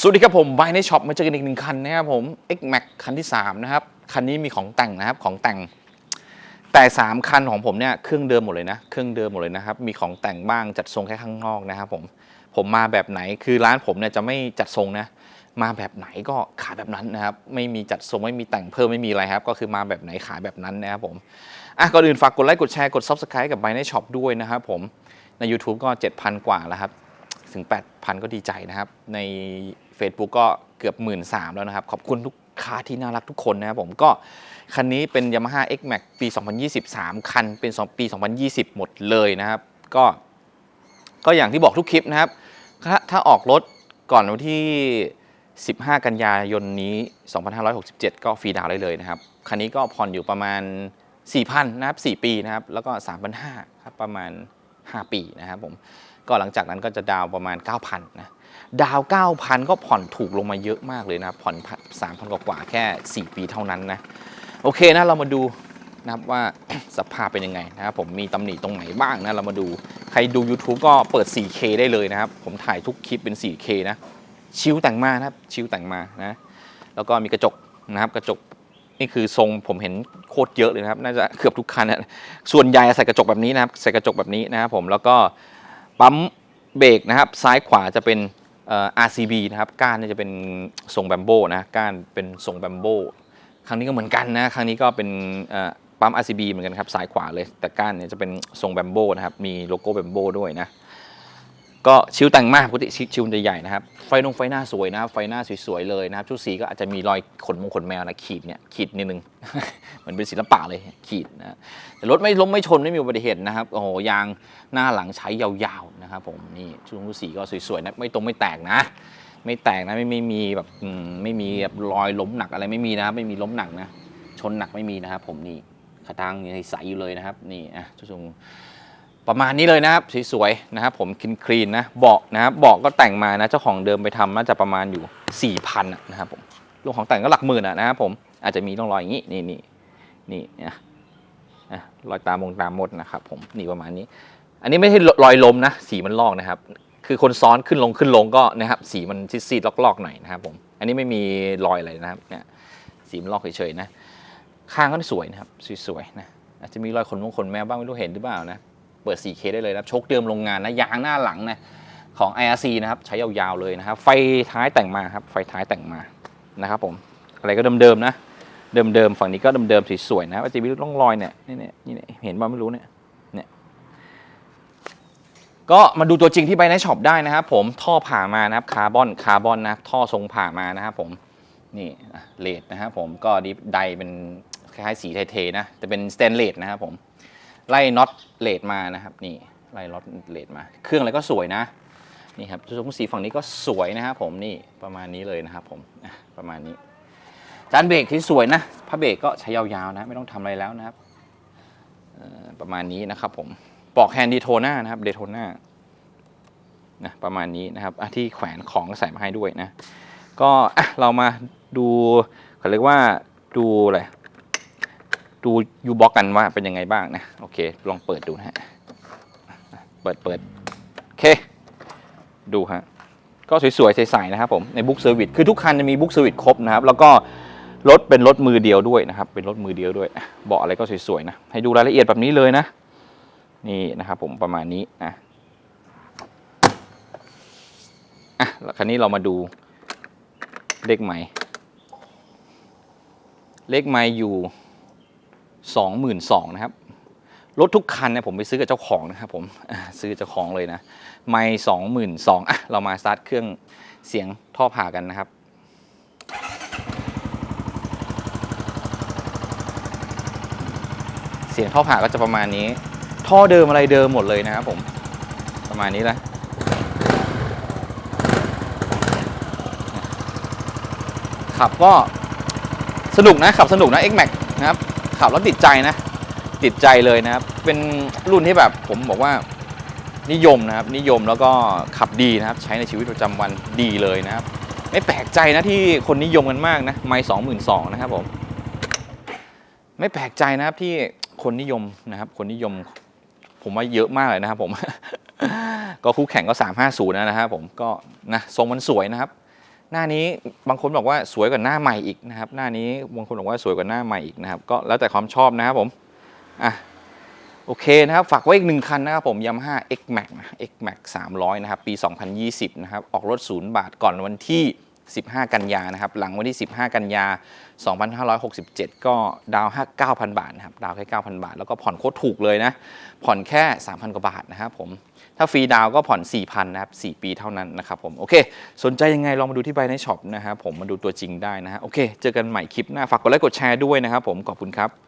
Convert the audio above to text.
สวัสดีครับผมไบในช็อปมาเจอกันอีกหนึ่งคันนะครับผม X Max คันที่ 3 นะครับ คันนี้มีของแต่งนะครับของแต่ง แต่ 3 คันของผมเนี่ยเครื่องเดิมหมดเลยนะ เครื่องเดิมหมดเลยนะครับ มีของแต่งบ้างจัดทรงแค่ข้างนอกนะครับผมผมมาแบบไหนคือร้านผมเนี่ยจะไม่จัดทรงนะ มาแบบไหนก็ขายแบบนั้นนะครับ ไม่มีจัดทรงไม่มีแต่งเพิ่มไม่มีอะไรครับ ก็คือมาแบบไหนขายแบบนั้นนะครับผมอะก่อนอื่นฝากกดไลค์กดแชร์กด Subscribe กับไบในช็อปด้วยนะครับผมใน YouTube ก็ 7,000 กว่าแล้วครับ ถึง 8,000 ก็ดีใจนะครับ ใน Facebook ก็เกือบ 1 3ื่นแล้วนะครับ ขอบคุณลูกค้าที่น่ารักทุกคนนะครับผมก็คันนี้เป็น Yamaha X Max ปี 2023 คันเป็นสองปี 2020 หมดเลยนะครับ ก็ ก็อย่างที่บอกทุกคลิปนะครับ ถ้าถ้าออกรถก่อนวันที่ 15 กันยายนนี้ 2567 ก็ฟรีดาวน์ได้เลยนะครับ คันนี้ก็ผ่อนอยู่ประมาณ 4,000 นะครับ 4 ปีนะครับ แล้วก็ 3,500 ครับประมาณ 5 ปีนะครับผมก็หลังจากนั้นก็จะดาวประมาณ 9,000นะดาว 9,000 ก็ผ่อนถูกลงมาเยอะมากเลยนะครับผ่อน 3,000 กว่าแค่ 4 ปีเท่านั้นนะโอเคนะเรามาดูนะครับว่าสภาพเป็นยังไงนะครับผมมีตำหนิตรงไหนบ้างนะเรามาดูใครดู YouTube ก็เปิด 4K ได้เลยนะครับ ผมถ่ายทุกคลิปเป็น 4K นะ ชิวแต่งมานะครับ ชิวแต่งมานะ แล้วก็มีกระจกนะครับ กระจก นี่คือทรงผมเห็นโคตรเยอะเลยนะครับน่าจะเกือบทุกคันนะส่วนใหญ่ใส่กระจกแบบนี้นะครับใส่กระจกแบบนี้นะครับผมแล้วก็ปั๊มเบรกนะครับซ้ายขวาจะเป็น RCB นะครับก้านนี่จะเป็นทรงแบมโบนะก้านเป็นทรงแบมโบครั้งนี้ก็เหมือนกันนะครั้งนี้ก็เป็นปั๊ม RCB เหมือนกันครับซ้ายขวาเลยแต่ก้านเนี่ยจะเป็นทรงแบมโบนะครับมีโลโก้แบมโบด้วยนะ ก็ชิวแต่งมากปกติชิชิวใหญ่ๆนะครับ ไฟนงไฟหน้าสวยนะครับ ไฟหน้าสวยๆเลยนะครับ ชุดสีก็อาจจะมีรอยขนมงขนแมวนะขีดเนี่ยขีดนิดนึง เหมือนเป็นศิลปะเลยขีดนะแต่รถไม่ล้มไม่ชนไม่มีอุบัติเหตุนะครับ โอ้โหยางหน้าหลังใช้ยาวๆนะครับผมนี่ชุดชุดสีก็สวยๆนะไม่ตรงไม่แตกนะ ไม่แตกนะไม่ไม่มีแบบไม่มีแบบรอยล้มหนักอะไรไม่มีนะครับไม่มีล้มหนักนะ ชนหนักไม่มีนะครับผมนี่ขาตั้งยังใสอยู่เลยนะครับ นี่อะชุดชม ประมาณนี้เลยนะครับสวยๆนะครับผมคลีนคลีนนะเบาะนะครับเบาะก็แต่งมานะเจ้าของเดิมไปทำน่าจะประมาณอยู่4,000นนะครับผมรวมของแต่งก็หลักหมื่นะนะครับผมอาจจะมีร่องรอยอย่างนี้นี่นี่นี่นะนะรอยตามงตามมดนะครับผมนี่ประมาณนี้ อันนี้ไม่ใช่รอยลมนะ สีมันลอกนะครับ คือคนซ้อนขึ้นลงขึ้นลงก็นะครับ สีมันซีดๆลอกๆหน่อยนะครับผมอันนี้ไม่มีรอยอะไรนะครับเนี่ยสีมันลอกเฉยๆนะข้างก็สวยนะครับสวยๆนะอาจจะมีรอยขนมงขนแมวบ้างไม่รู้เห็นหรือเปล่านะ เปิด 4K ได้เลยนะครับโชคเดิมโรงงานนะยางหน้าหลังนะของ IRC นะครับใช้ยาวๆเลยนะครับ ไฟท้ายแต่งมาครับไฟท้ายแต่งมานะครับผมอะไรก็เดิมๆนะเดิมๆฝั่งนี้ก็เดิมๆสวยๆนะว่าจะมีร่องรอยเนี่ยนี่เนี่ยนี่เนี่ยเห็นบ้างไม่รู้เนี่ยเนี่ยก็มาดูตัวจริงที่ไบในช็อปได้นะครับผมท่อผ่ามานะครับคาร์บอนคาร์บอนนะท่อทรงผ่ามานะครับผมนี่เลดนะครับผมก็ดิฟไดเป็นคล้ายๆสีไทยๆนะแต่เป็นสแตนเลสนะครับผม ไล่น็อตเลดมานะครับนี่ไล่น็อตเลดมา เครื่องอะไรก็สวยนะนี่ครับชุดสีฝั่งนี้ก็สวยนะครับผมนี่ประมาณนี้เลยนะครับผมประมาณนี้จานเบรกที่สวยนะผ้าเบรกก็ใช้ยาวๆนะไม่ต้องทำอะไรแล้วนะครับประมาณนี้นะครับผมปลอกแฮนด์ดีโทน่านะครับเดโทน่านะประมาณนี้นะครับที่แขวนของใส่มาให้ด้วยนะ ก็เรามาดูเขาเรียกว่าดูอะไร ดูยูบ็อกกันว่าเป็นยังไงบ้างนะ โอเค ลองเปิดดูนะฮะ เปิดเปิดโอเค ดูฮะ ก็สวยๆ ใสๆ นะครับผม ในบุ๊กเซอร์วิสคือทุกคันจะมีบุ๊กเซอร์วิสครบนะครับ แล้วก็รถเป็นรถมือเดียวด้วยนะครับ เป็นรถมือเดียวด้วย เบาะอะไรก็สวยๆ นะ ให้ดูรายละเอียดแบบนี้เลยนะ นี่นะครับผมประมาณนี้นะอะแล้วคราวนี้เรามาดูเลขไม้เลขไม้อยู่ สองหมื่นสองนะครับรถทุกคันเนี่ยผมไปซื้อกับเจ้าของนะครับผมซื้อเจ้าของเลยนะไม่สองหมื่นสองอะเรามาสตาร์ทเครื่องเสียงท่อผ่ากันนะครับเสียงท่อผ่าก็จะประมาณนี้ ท่อเดิมอะไรเดิมหมดเลยนะครับผมประมาณนี้แหละขับก็สนุกนะขับสนุกนะ X Max นะครับ ขับแล้วติดใจนะ ติดใจเลยนะครับ เป็นรุ่นที่แบบผมบอกว่านิยมนะครับ นิยมแล้วก็ขับดีนะครับ ใช้ในชีวิตประจำวันดีเลยนะครับ ไม่แปลกใจนะที่คนนิยมกันมากนะ ไม่สองหมื่นสองนะครับผม ไม่แปลกใจนะครับที่คนนิยมนะครับ คนนิยม ผมว่าเยอะมากเลยนะครับผม ก็คู่แข่งก็ 350 นะครับผม ก็นะทรงมันสวยนะครับ หน้านี้บางคนบอกว่าสวยกว่าหน้าใหม่อีกนะครับ หน้านี้บางคนบอกว่าสวยกว่าหน้าใหม่อีกนะครับ ก็แล้วแต่ความชอบนะครับผมอะโอเคนะครับ ฝากไว้อีกหนึ่งคันนะครับผมยามาฮ่า X Max X Max 300 นะครับ ปี 2020 นะครับ ออกรถศูนย์บาทก่อนวันที่ 15 กันยานะครับ หลังวันที่ 15 กันยา 2567 ก็ดาว5 9,000 บาทนะครับ ดาวแค่ 9,000 บาท แล้วก็ผ่อนโคตรถูกเลยนะ ผ่อนแค่ 3,000 กว่าบาทนะครับผม ถ้าฟรีดาวก็ผ่อน 4,000 นะครับ 4 ปีเท่านั้นนะครับผม โอเค สนใจยังไงลองมาดูที่ไบในช็อปนะครับผม มาดูตัวจริงได้นะฮะ โอเค เจอกันใหม่คลิปหน้า ฝากกดไลค์ กดแชร์ด้วยนะครับผม ขอบคุณครับ